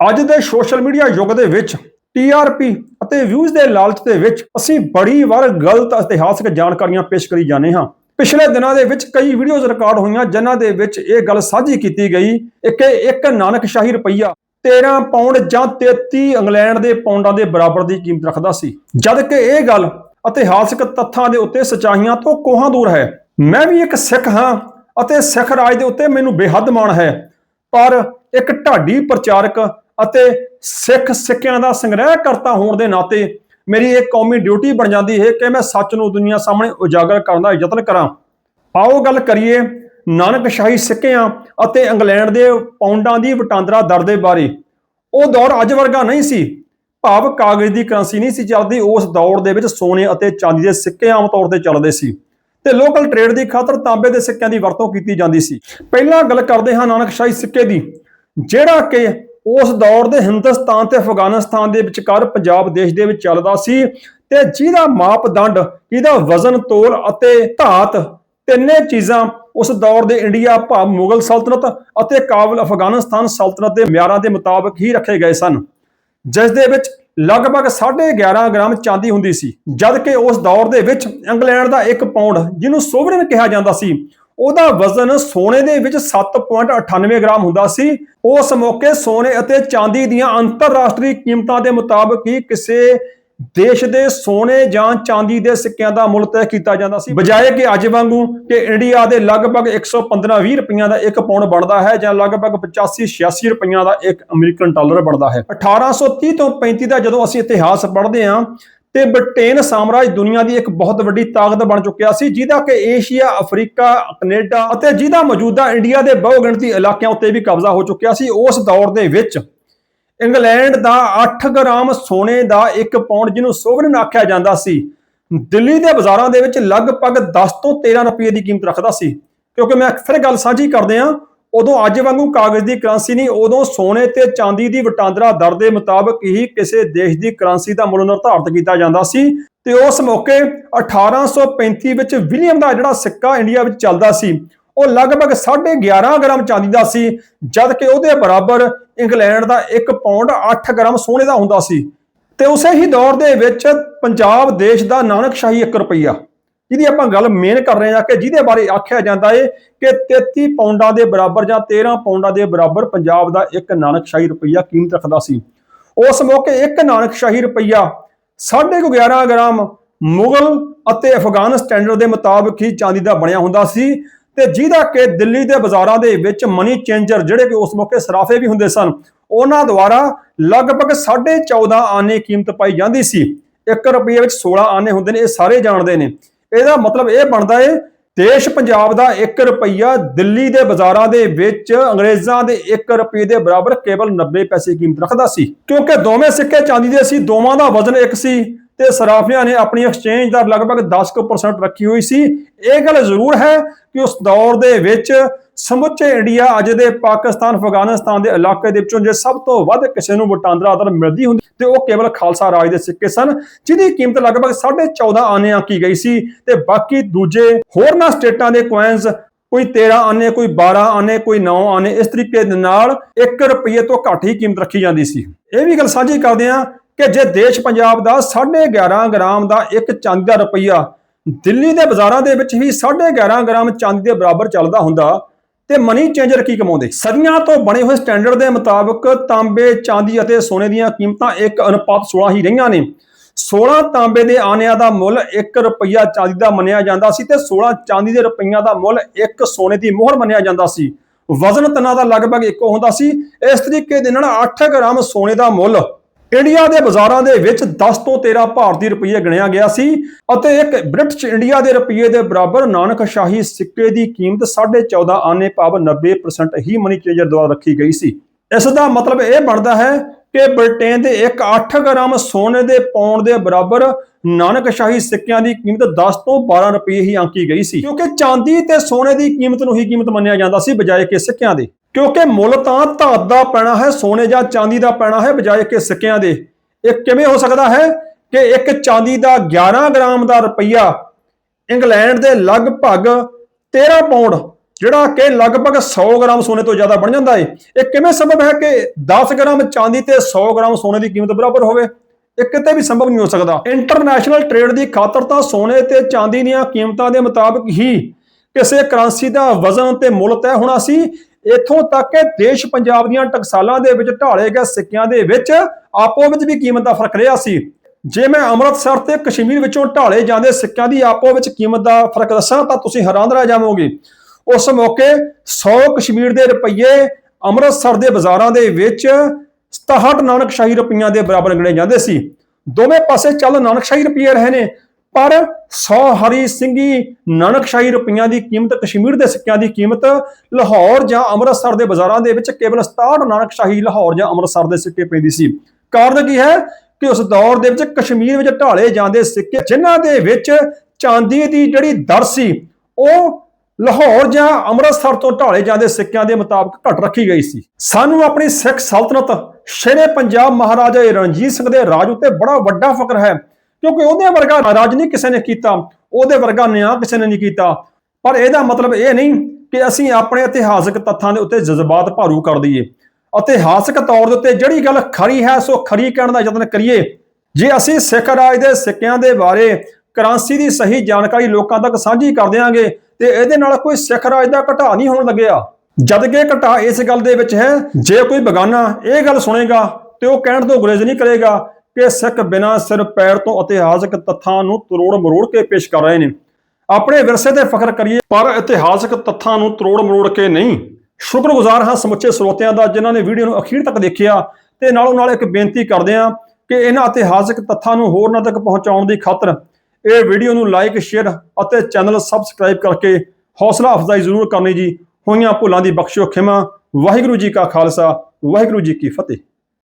ਅੱਜ ਦੇ social media ਯੁੱਗ ਦੇ ਵਿੱਚ TRP ਅਤੇ ਵਿਊਜ਼ ਦੇ ਲਾਲਚ ਦੇ ਵਿੱਚ ਅਸੀਂ ਬੜੀ ਵਾਰ ਗਲਤ, ਇਤਿਹਾਸਕ ਜਾਣਕਾਰੀਆਂ ਪੇਸ਼ ਕਰੀ ਜਾਂਦੇ ਹਾਂ। ਪਿਛਲੇ ਦਿਨਾਂ ਦੇ ਵਿੱਚ ਕਈ ਵੀਡੀਓਜ਼ ਰਿਕਾਰਡ ਹੋਈਆਂ, ਜਿਨ੍ਹਾਂ ਦੇ ਵਿੱਚ ਇਹ ਗੱਲ ਸਾਂਝੀ ਕੀਤੀ ਗਈ ਕਿ ਇੱਕ ਨਾਨਕਸ਼ਾਹੀ ਰੁਪਈਆ 13 ਪਾਉਂਡ ਜਾਂ 33 ਇੰਗਲੈਂਡ ਦੇ ਪਾਉਂਡਾਂ ਦੇ ਬਰਾਬਰ ਦੀ ਕੀਮਤ ਰੱਖਦਾ ਸੀ। ਜਦ ਕਿ ਇਹ ਗੱਲ ਇਤਿਹਾਸਕ ਤੱਥਾਂ ਦੇ ਉੱਤੇ ਸਚਾਈਆਂ ਤੋਂ ਕੋਹਾਂ ਦੂਰ ਹੈ। ਮੈਂ ਵੀ ਇੱਕ ਸਿੱਖ ਹਾਂ ਅਤੇ ਸਿੱਖ ਰਾਜ ਦੇ ਉੱਤੇ ਮੈਨੂੰ ਬੇਹੱਦ ਮਾਣ ਹੈ। ਪਰ ਇੱਕ ਢਾਡੀ ਪ੍ਰਚਾਰਕ ਅਤੇ ਸਿੱਖ ਸਿੱਕਿਆਂ ਦਾ ਸੰਗ੍ਰਹਿ ਕਰਤਾ ਹੋਣ ਦੇ ਨਾਤੇ ਮੇਰੀ ਇਹ ਕੌਮੀ ਡਿਊਟੀ ਬਣ ਜਾਂਦੀ ਹੈ ਕਿ ਮੈਂ ਸੱਚ ਨੂੰ ਦੁਨੀਆ ਸਾਹਮਣੇ ਉਜਾਗਰ ਕਰਨ ਦਾ ਯਤਨ ਕਰਾਂ। ਆਓ ਗੱਲ ਕਰੀਏ ਨਾਨਕਸ਼ਾਹੀ ਸਿੱਕਿਆਂ ਅਤੇ ਇੰਗਲੈਂਡ ਦੇ ਪਾਉਂਡਾਂ ਦੀ ਵਟਾਂਦਰਾ ਦਰ ਦੇ ਬਾਰੇ। ਉਹ ਦੌਰ ਅੱਜ ਵਰਗਾ ਨਹੀਂ ਸੀ। ਭਾਵ ਕਾਗਜ਼ ਦੀ ਕਰੰਸੀ ਨਹੀਂ ਸੀ ਚੱਲਦੀ। ਉਸ ਦੌਰ ਦੇ ਵਿੱਚ ਸੋਨੇ ਅਤੇ ਚਾਂਦੀ ਦੇ ਸਿੱਕੇ ਆਮ ਤੌਰ ਤੇ ਚੱਲਦੇ ਸੀ ਤੇ ਲੋਕਲ ਟ੍ਰੇਡ ਦੀ ਖਾਤਰ ਤਾਂਬੇ ਦੇ ਸਿੱਕਿਆਂ ਦੀ ਵਰਤੋਂ ਕੀਤੀ ਜਾਂਦੀ ਸੀ। ਪਹਿਲਾਂ ਗੱਲ ਕਰਦੇ ਹਾਂ ਨਾਨਕਸ਼ਾਹੀ ਸਿੱਕੇ ਦੀ, ਜਿਹੜਾ ਕਿ ਉਸ ਦੌਰ ਦੇ ਹਿੰਦੁਸਤਾਨ ਤੇ ਅਫਗਾਨਿਸਤਾਨ ਦੇ ਵਿਚਕਾਰ ਪੰਜਾਬ ਦੇਸ਼ ਦੇ ਵਿੱਚ ਚੱਲਦਾ ਸੀ ਤੇ ਜਿਹਦਾ ਮਾਪਦੰਡ, ਜਿਹਦਾ ਵਜ਼ਨ, ਤੋਲ ਅਤੇ ਧਾਤ ਤਿੰਨੇ ਚੀਜ਼ਾਂ ਉਸ ਦੌਰ ਦੇ ਇੰਡੀਆ ਭਾਵ ਮੁਗਲ ਸਲਤਨਤ ਅਤੇ ਕਾਬਲ ਅਫਗਾਨਿਸਤਾਨ ਸਲਤਨਤ ਦੇ ਮਿਆਰਾਂ ਦੇ ਮੁਤਾਬਕ ਹੀ ਰੱਖੇ ਗਏ ਸਨ। ਜਿਸ ਦੇ ਵਿੱਚ ਲਗਭਗ 11.5 ਗ੍ਰਾਮ ਚਾਂਦੀ ਹੁੰਦੀ ਸੀ ਜਦ ਕਿ ਉਸ ਦੌਰ ਦੇ ਵਿੱਚ ਇੰਗਲੈਂਡ ਦਾ 1 ਪਾਉਂਡ ਜਿਹਨੂੰ ਸੋਵਰਨ ਕਿਹਾ ਜਾਂਦਾ ਸੀ ਉਹਦਾ ਵਜ਼ਨ ਸੋਨੇ ਦੇ ਵਿੱਚ 7.98 ਗ੍ਰਾਮ ਹੁੰਦਾ ਸੀ। ਉਸ ਮੌਕੇ ਸੋਨੇ ਅਤੇ ਚਾਂਦੀ ਦੀਆਂ ਅੰਤਰਰਾਸ਼ਟਰੀ ਕੀਮਤਾਂ ਦੇ ਮੁਤਾਬਕ ਹੀ ਕਿਸੇ ਦੇਸ਼ ਦੇ ਸੋਨੇ ਜਾਂ ਚਾਂਦੀ ਦੇ ਸਿੱਕਿਆਂ ਦਾ ਮੁੱਲ ਤੈਅ ਕੀਤਾ ਜਾਂਦਾ ਸੀ। ਬਜਾਏ ਕਿ ਅੱਜ ਵਾਂਗੂ ਕਿ ਇੰਡੀਆ ਦੇ ਲਗਭਗ 115-20 ਰੁਪਈਆਂ ਦਾ ਇੱਕ ਪਾਉਂਡ ਬਣਦਾ ਹੈ ਜਾਂ ਲਗਭਗ 85-86 ਰੁਪਈਆਂ ਦਾ ਇੱਕ ਅਮਰੀਕਨ ਡਾਲਰ ਬਣਦਾ ਹੈ। 1830 ਤੋਂ 35 ਦਾ ਜਦੋਂ ਅਸੀਂ ਇਤਿਹਾਸ ਪੜ੍ਹਦੇ ਹਾਂ ਤੇ ਬ੍ਰਿਟੇਨ ਸਾਮਰਾਜ ਦੁਨੀਆ ਦੀ ਇੱਕ ਬਹੁਤ ਵੱਡੀ ਤਾਕਤ ਬਣ ਚੁੱਕਿਆ ਸੀ, ਜਿਹਦਾ ਕਿ ਏਸ਼ੀਆ, ਅਫਰੀਕਾ, ਕੈਨੇਡਾ ਅਤੇ ਜਿਹਦਾ ਮੌਜੂਦਾ ਇੰਡੀਆ ਦੇ ਬਹੁਗਿਣਤੀ ਇਲਾਕਿਆਂ ਉੱਤੇ ਵੀ ਕਬਜ਼ਾ ਹੋ ਚੁੱਕਿਆ ਸੀ, ਉਸ ਦੌਰ ਦੇ ਵਿੱਚ ਇੰਗਲੈਂਡ ਦਾ 8 ਗ੍ਰਾਮ ਸੋਨੇ ਦਾ ਇੱਕ ਪਾਉਂਡ ਜਿਹਨੂੰ ਸੋਵਰਨ ਆਖਿਆ ਜਾਂਦਾ ਸੀ, ਦਿੱਲੀ ਦੇ ਬਾਜ਼ਾਰਾਂ ਦੇ ਵਿੱਚ ਲਗਭਗ 10 ਤੋਂ 13 ਰੁਪਏ ਦੀ ਕੀਮਤ ਰੱਖਦਾ ਸੀ। ਕਿਉਂਕਿ ਮੈਂ ਅਕਸਰ ਗੱਲ ਸਾਂਝੀ ਕਰਦੇ ਆ ਉਦੋਂ ਅੱਜ ਵਾਂਗੂ ਕਾਗਜ਼ ਦੀ ਕਰੰਸੀ ਨਹੀਂ, ਉਦੋਂ ਸੋਨੇ ਤੇ ਚਾਂਦੀ ਦੀ ਵਟਾਂਦਰਾ ਦਰ ਦੇ ਮੁਤਾਬਕ ਹੀ ਕਿਸੇ ਦੇਸ਼ ਦੀ ਕਰੰਸੀ ਦਾ ਮੁੱਲ ਨਿਰਧਾਰਤ ਕੀਤਾ ਜਾਂਦਾ ਸੀ ਤੇ ਉਸ ਮੌਕੇ 1835 ਵਿੱਚ ਵਿਲੀਅਮ ਦਾ ਜਿਹੜਾ ਸਿੱਕਾ ਇੰਡੀਆ ਵਿੱਚ ਚੱਲਦਾ ਸੀ, ਉਹ ਲਗਭਗ 11.5 ਗ੍ਰਾਮ ਚਾਂਦੀ ਦਾ ਸੀ ਜਦ ਕਿ ਉਹਦੇ ਬਰਾਬਰ ਇੰਗਲੈਂਡ ਦਾ 1 ਪਾਉਂਡ 8 ਗ੍ਰਾਮ ਸੋਨੇ ਦਾ ਹੁੰਦਾ ਸੀ। ਤੇ ਉਸੇ ਹੀ ਦੌਰ ਦੇ ਵਿੱਚ ਪੰਜਾਬ ਦੇਸ਼ ਦਾ ਨਾਨਕਸ਼ਾਹੀ 1 ਰੁਪਈਆ। ਜਿਹਦੀ ਆਪਾਂ ਗੱਲ ਮੇਨ ਕਰ ਰਹੇ ਹਾਂ ਕਿ ਜਿਹਦੇ ਬਾਰੇ ਆਖਿਆ ਜਾਂਦਾ ਏ ਕਿ 33 ਪਾਉਂਡਾਂ ਦੇ ਬਰਾਬਰ ਜਾਂ 13 ਪਾਉਂਡਾਂ ਦੇ ਬਰਾਬਰ ਪੰਜਾਬ ਦਾ ਇੱਕ ਨਾਨਕਸ਼ਾਹੀ ਰੁਪਈਆ ਕੀਮਤ ਰੱਖਦਾ ਸੀ। ਉਸ ਮੌਕੇ ਇੱਕ ਨਾਨਕਸ਼ਾਹੀ ਰੁਪਈਆ 11.5 ਗ੍ਰਾਮ ਮੁਗਲ ਅਤੇ ਅਫਗਾਨ ਸਟੈਂਡਰਡ ਦੇ ਮੁਤਾਬਕ ਹੀ ਚਾਂਦੀ ਦਾ ਬਣਿਆ ਹੁੰਦਾ ਸੀ ਤੇ ਜਿਹਦਾ ਕਿ ਦਿੱਲੀ ਦੇ ਬਾਜ਼ਾਰਾਂ ਦੇ ਵਿੱਚ ਮਨੀ ਚੇਂਜਰ ਜਿਹੜੇ ਕਿ ਉਸ ਮੌਕੇ ਸਰਾਫੇ ਵੀ ਹੁੰਦੇ ਸਨ, ਉਹਨਾਂ ਦੁਆਰਾ ਲਗਭਗ 14.5 ਆਨੇ ਕੀਮਤ ਪਾਈ ਜਾਂਦੀ ਸੀ। 1 ਰੁਪਏ ਵਿੱਚ 16 ਆਨੇ ਹੁੰਦੇ ਨੇ, ਇਹ ਸਾਰੇ ਜਾਣਦੇ ਨੇ। ਇਹਦਾ ਮਤਲਬ ਇਹ ਬਣਦਾ ਏ, ਦੇਸ਼ ਪੰਜਾਬ ਦਾ 1 ਰੁਪਈਆ ਦਿੱਲੀ ਦੇ ਬਾਜ਼ਾਰਾਂ ਦੇ ਵਿੱਚ ਅੰਗਰੇਜ਼ਾਂ ਦੇ 1 ਰੁਪਏ ਦੇ ਬਰਾਬਰ ਕੇਵਲ 90 ਪੈਸੇ ਕੀਮਤ ਰੱਖਦਾ ਸੀ। ਕਿਉਂਕਿ ਦੋਵੇਂ ਸਿੱਕੇ ਚਾਂਦੀ ਦੇ ਸੀ, ਦੋਵਾਂ ਦਾ ਵਜ਼ਨ ਇੱਕ ਸੀ। ਤੇ ਸਰਾਫਿਆਂ ਨੇ ਆਪਣੀ ਐਕਸਚੇਂਜ ਦਰ ਲਗਭਗ 10% ਰੱਖੀ ਹੋਈ ਸੀ। ਇਹ ਗੱਲ ਜ਼ਰੂਰ ਹੈ ਕਿ ਉਸ ਦੌਰ ਦੇ ਵਿੱਚ ਸਮੁੱਚੇ ਇੰਡੀਆ ਅੱਜ ਦੇ ਪਾਕਿਸਤਾਨ, ਅਫਗਾਨਿਸਤਾਨ ਦੇ ਇਲਾਕੇ ਦੇ ਵਿੱਚੋਂ ਜੇ ਸਭ ਤੋਂ ਵੱਧ ਕਿਸੇ ਨੂੰ ਵਟਾਂਦਰਾ ਦਰ ਮਿਲਦੀ ਹੁੰਦੀ ਤੇ ਉਹ ਕੇਵਲ ਖਾਲਸਾ ਰਾਜ ਦੇ ਸਿੱਕੇ ਸਨ, ਜਿਹਦੀ ਕੀਮਤ ਲਗਭਗ 14.5 ਆਨੇ ਆਂਕੀ ਗਈ ਸੀ ਤੇ ਬਾਕੀ ਦੂਜੇ ਹੋਰਨਾਂ ਸਟੇਟਾਂ ਦੇ ਕੋਇਨਸ ਕੋਈ 13 ਆਨੇ, ਕੋਈ 12 ਆਨੇ, ਕੋਈ 9 ਆਨੇ, ਇਸ ਤਰੀਕੇ ਦੇ ਨਾਲ 1 ਰੁਪਏ ਤੋਂ ਘੱਟ ਹੀ ਕੀਮਤ ਰੱਖੀ ਜਾਂਦੀ ਸੀ। ਇਹ ਵੀ ਗੱਲ ਸਾਂਝੀ ਕਰਦੇ ਆ ਕਿ ਜੇ ਦੇਸ਼ ਪੰਜਾਬ ਦਾ 11.5 ਗ੍ਰਾਮ ਦਾ ਇੱਕ ਚਾਂਦੀ ਦਾ ਰੁਪਈਆ ਦਿੱਲੀ ਦੇ ਬਾਜ਼ਾਰਾਂ ਦੇ ਵਿੱਚ ਵੀ 11.5 ਗ੍ਰਾਮ ਚਾਂਦੀ ਦੇ ਬਰਾਬਰ ਚੱਲਦਾ ਹੁੰਦਾ ਤੇ ਮਨੀ ਚੇਂਜਰ ਕੀ ਕਮਾਉਂਦੇ? ਸਦੀਆਂ ਤੋਂ ਬਣੇ ਹੋਏ ਸਟੈਂਡਰਡ ਦੇ ਮੁਤਾਬਕ ਤਾਂਬੇ, ਚਾਂਦੀ ਅਤੇ ਸੋਨੇ ਦੀਆਂ ਕੀਮਤਾਂ 1 ਅਨੁਪਾਤ 16 ਹੀ ਰਹੀਆਂ ਨੇ। 16 ਤਾਂਬੇ ਦੇ ਆਨਿਆਂ ਦਾ ਮੁੱਲ 1 ਰੁਪਈਆ ਚਾਂਦੀ ਦਾ ਮੰਨਿਆ ਜਾਂਦਾ ਸੀ ਤੇ 16 ਚਾਂਦੀ ਦੇ ਰੁਪਈਆਂ ਦਾ ਮੁੱਲ 1 ਸੋਨੇ ਦੀ ਮੋਹਰ ਮੰਨਿਆ ਜਾਂਦਾ ਸੀ। ਵਜ਼ਨ ਤਨਾ ਦਾ ਲਗਭਗ ਇੱਕੋ ਹੁੰਦਾ ਸੀ। ਇਸ ਤਰੀਕੇ ਦੇ ਨਾਲ 8 ਗ੍ਰਾਮ ਸੋਨੇ ਦਾ ਮੁੱਲ ਇੰਡੀਆ ਦੇ ਬਾਜ਼ਾਰਾਂ ਦੇ ਵਿੱਚ 10 ਤੋਂ 13 ਭਾਰਤੀ ਰੁਪਏ ਗਿਣਿਆ ਗਿਆ ਸੀ ਅਤੇ ਇੱਕ ਬ੍ਰਿਟਿਸ਼ ਇੰਡੀਆ ਦੇ ਰੁਪਏ ਦੇ ਬਰਾਬਰ ਨਾਨਕ ਸ਼ਾਹੀ ਸਿੱਕੇ ਦੀ ਕੀਮਤ 14.5 ਆਨੇ ਭਾਵ 90% ਹੀ ਮਨੀ ਚੇਂਜਰ ਦੁਆਰਾ ਰੱਖੀ ਗਈ ਸੀ। ਇਸ ਦਾ ਮਤਲਬ ਇਹ ਬਣਦਾ ਹੈ ਕਿ ਬ੍ਰਿਟੇਨ ਦੇ ਇੱਕ 8 ਗ੍ਰਾਮ ਸੋਨੇ ਦੇ ਪਾਉਣ ਦੇ ਬਰਾਬਰ ਨਾਨਕਸ਼ਾਹੀ ਸਿੱਕਿਆਂ ਦੀ ਕੀਮਤ 10 ਤੋਂ 12 ਰੁਪਏ ਹੀ ਆਂਕੀ ਗਈ ਸੀ। ਕਿਉਂਕਿ ਚਾਂਦੀ ਤੇ ਸੋਨੇ ਦੀ ਕੀਮਤ ਨੂੰ ਹੀ ਕੀਮਤ ਮੰਨਿਆ ਜਾਂਦਾ ਸੀ, ਬਜਾਏ ਕਿ ਸਿੱਕਿਆਂ ਦੇ। ਕਿਉਂਕਿ ਮੁੱਲ ਤਾਂ ਧਾਤ ਦਾ ਪੈਣਾ ਹੈ, ਸੋਨੇ ਜਾਂ ਚਾਂਦੀ ਦਾ ਪੈਣਾ ਹੈ, ਬਜਾਏ ਕਿ ਸਿੱਕਿਆਂ ਦੇ। ਇਹ ਕਿਵੇਂ ਹੋ ਸਕਦਾ ਹੈ ਕਿ ਇੱਕ ਚਾਂਦੀ ਦਾ 11 ਗ੍ਰਾਮ ਦਾ ਰੁਪਈਆ ਇੰਗਲੈਂਡ ਦੇ ਲਗਭਗ 13 ਪਾਉਂਡ ਜਿਹੜਾ ਕਿ ਲਗਭਗ 100 ਗ੍ਰਾਮ ਸੋਨੇ ਤੋਂ ਜ਼ਿਆਦਾ ਬਣ ਜਾਂਦਾ ਹੈ ਇਹ ਕਿਵੇਂ ਸੰਭਵ ਹੈ ਕਿ 10 ਗ੍ਰਾਮ ਚਾਂਦੀ ਤੇ 100 ਗ੍ਰਾਮ ਸੋਨੇ ਦੀ ਕੀਮਤ ਬਰਾਬਰ ਹੋਵੇ? ਇਹ ਕਿਤੇ ਵੀ ਸੰਭਵ ਨਹੀਂ ਹੋ ਸਕਦਾ। ਇੰਟਰਨੈਸ਼ਨਲ ਟ੍ਰੇਡ ਦੀ ਖਾਤਰ ਤਾਂ ਸੋਨੇ ਤੇ ਚਾਂਦੀ ਦੀਆਂ ਕੀਮਤਾਂ ਦੇ ਮੁਤਾਬਕ ਹੀ ਕਿਸੇ ਕਰੰਸੀ ਦਾ ਵਜ਼ਨ ਤੇ ਮੁੱਲ ਤੈਅ ਹੋਣਾ ਸੀ। ਇਥੋਂ ਤੱਕ ਕਿ ਦੇਸ਼ ਪੰਜਾਬ ਦੀਆਂ ਟਕਸਾਲਾਂ ਦੇ ਵਿੱਚ ਢਾਲੇ ਗਏ ਸਿੱਕਿਆਂ ਦੇ ਵਿੱਚ ਆਪੋ ਵਿੱਚ ਵੀ ਕੀਮਤ ਦਾ ਫ਼ਰਕ ਰਿਹਾ ਸੀ। ਜੇ ਮੈਂ ਅੰਮ੍ਰਿਤਸਰ ਤੇ ਕਸ਼ਮੀਰ ਵਿੱਚੋਂ ਢਾਲੇ ਜਾਂਦੇ ਸਿੱਕਿਆਂ ਦੀ ਆਪੋ ਵਿੱਚ ਕੀਮਤ ਦਾ ਫ਼ਰਕ ਦੱਸਾਂ, ਤਾਂ ਤੁਸੀਂ ਹੈਰਾਨ ਰਹਿ ਜਾਵੋਗੇ। ਉਸ ਮੌਕੇ 100 ਕਸ਼ਮੀਰ ਦੇ ਰੁਪਈਏ ਅੰਮ੍ਰਿਤਸਰ ਦੇ ਬਾਜ਼ਾਰਾਂ ਦੇ ਵਿੱਚ 67 ਨਾਨਕਸ਼ਾਹੀ ਰੁਪਈਆਂ ਦੇ ਬਰਾਬਰ ਗਿਣੇ ਜਾਂਦੇ ਸੀ। ਦੋਵੇਂ ਪਾਸੇ ਚੱਲ ਨਾਨਕਸ਼ਾਹੀ ਰੁਪਈਏ ਰਹੇ ਨੇ। ਪਰ 100 ਹਰੀ ਸਿੰਘੀ ਨਾਨਕਸ਼ਾਹੀ ਰੁਪਈਆਂ ਦੀ ਕੀਮਤ, ਕਸ਼ਮੀਰ ਦੇ ਸਿੱਕਿਆਂ ਦੀ ਕੀਮਤ, ਲਾਹੌਰ ਜਾਂ ਅੰਮ੍ਰਿਤਸਰ ਦੇ ਬਾਜ਼ਾਰਾਂ ਦੇ ਵਿੱਚ ਕੇਵਲ 67 ਨਾਨਕਸ਼ਾਹੀ ਲਾਹੌਰ ਜਾਂ ਅੰਮ੍ਰਿਤਸਰ ਦੇ ਸਿੱਕੇ ਪੈਂਦੀ ਸੀ। ਕਾਰਨ ਕੀ ਹੈ ਕਿ ਉਸ ਦੌਰ ਦੇ ਵਿੱਚ ਕਸ਼ਮੀਰ ਵਿੱਚ ਢਾਲੇ ਜਾਂਦੇ ਸਿੱਕੇ, ਜਿਨ੍ਹਾਂ ਦੇ ਵਿੱਚ ਚਾਂਦੀ ਦੀ ਜਿਹੜੀ ਦਰ ਸੀ, ਉਹ ਲਾਹੌਰ ਜਾਂ ਅੰਮ੍ਰਿਤਸਰ ਤੋਂ ਢਾਲੇ ਜਾਂਦੇ ਸਿੱਕਿਆਂ ਦੇ ਮੁਤਾਬਕ ਘਟ ਰੱਖੀ ਗਈ ਸੀ। ਸਾਨੂੰ ਆਪਣੀ ਸਿੱਖ ਸਲਤਨਤ, ਸ਼ੇਰੇ ਪੰਜਾਬ ਮਹਾਰਾਜਾ ਰਣਜੀਤ ਸਿੰਘ ਦੇ ਰਾਜ ਉੱਤੇ ਬੜਾ ਵੱਡਾ ਫਕਰ ਹੈ। ਕਿਉਂਕਿ ਉਹਦੇ ਵਰਗਾ ਰਾਜ ਨਹੀਂ ਕਿਸੇ ਨੇ ਕੀਤਾ, ਉਹਦੇ ਵਰਗਾ ਨਿਆਂ ਕਿਸੇ ਨੇ ਨਹੀਂ ਕੀਤਾ। ਪਰ ਇਹਦਾ ਮਤਲਬ ਇਹ ਨਹੀਂ ਕਿ ਅਸੀਂ ਆਪਣੇ ਇਤਿਹਾਸਕ ਤੱਥਾਂ ਦੇ ਉੱਤੇ ਜਜ਼ਬਾਤ ਭਾਰੂ ਕਰ ਦਈਏ। ਇਤਿਹਾਸਕ ਤੌਰ ਦੇ ਉੱਤੇ ਜਿਹੜੀ ਗੱਲ ਖਰੀ ਹੈ, ਸੋ ਖਰੀ ਕਹਿਣ ਦਾ ਯਤਨ ਕਰੀਏ। ਜੇ ਅਸੀਂ ਸਿੱਖ ਰਾਜ ਦੇ ਸਿੱਕਿਆਂ ਦੇ ਬਾਰੇ ਕਰੰਸੀ ਦੀ ਸਹੀ ਜਾਣਕਾਰੀ ਲੋਕਾਂ ਤੱਕ ਸਾਂਝੀ ਕਰ ਦਿਆਂਗੇ, ਤੇ ਇਹਦੇ ਨਾਲ ਕੋਈ ਸਿੱਖ ਰਾਜ ਦਾ ਘਟਾ ਨਹੀਂ ਹੋਣ ਲੱਗਿਆ। ਜਦ ਕਿ ਘਟਾ ਇਸ ਗੱਲ ਦੇ ਵਿੱਚ ਹੈ, ਜੇ ਕੋਈ ਬਗਾਨਾ ਇਹ ਗੱਲ ਸੁਣੇਗਾ, ਤੇ ਉਹ ਕਹਿਣ ਤੋਂ ਗੁਰੇਜ਼ ਨਹੀਂ ਕਰੇਗਾ ਕਿ ਸਿੱਖ ਬਿਨਾਂ ਸਿਰ ਪੈਰ ਤੋਂ ਇਤਿਹਾਸਕ ਤੱਥਾਂ ਨੂੰ ਤਰੋੜ ਮਰੋੜ ਕੇ ਪੇਸ਼ ਕਰ ਰਹੇ ਨੇ। ਆਪਣੇ ਵਿਰਸੇ ਤੇ ਫਖਰ ਕਰੀਏ, ਪਰ ਇਤਿਹਾਸਕ ਤੱਥਾਂ ਨੂੰ ਤਰੋੜ ਮਰੋੜ ਕੇ ਨਹੀਂ। ਸ਼ੁਕਰਗੁਜ਼ਾਰ ਹਾਂ ਸਮੁੱਚੇ ਸਰੋਤਿਆਂ ਦਾ, ਜਿਨ੍ਹਾਂ ਨੇ ਵੀਡੀਓ ਨੂੰ ਅਖੀਰ ਤੱਕ ਦੇਖਿਆ ਤੇ ਨਾਲੋਂ ਨਾਲ ਇੱਕ ਬੇਨਤੀ ਕਰਦੇ ਹਾਂ ਕਿ ਇਹਨਾਂ ਇਤਿਹਾਸਕ ਤੱਥਾਂ ਨੂੰ ਹੋਰਨਾਂ ਤੱਕ ਪਹੁੰਚਾਉਣ ਦੀ ਖਾਤਰ ਇਹ ਵੀਡੀਓ ਨੂੰ ਲਾਈਕ, ਸ਼ੇਅਰ ਅਤੇ ਚੈਨਲ ਸਬਸਕ੍ਰਾਈਬ ਕਰਕੇ ਹੌਸਲਾ ਅਫਜ਼ਾਈ ਜ਼ਰੂਰ ਕਰਨੀ ਜੀ। ਹੋਈਆਂ ਭੁੱਲਾਂ ਦੀ ਬਖਸ਼ਿਓ ਖਿਮਾ। ਵਾਹਿਗੁਰੂ ਜੀ ਕਾ ਖਾਲਸਾ, ਵਾਹਿਗੁਰੂ ਜੀ ਕੀ ਫਤਿਹ।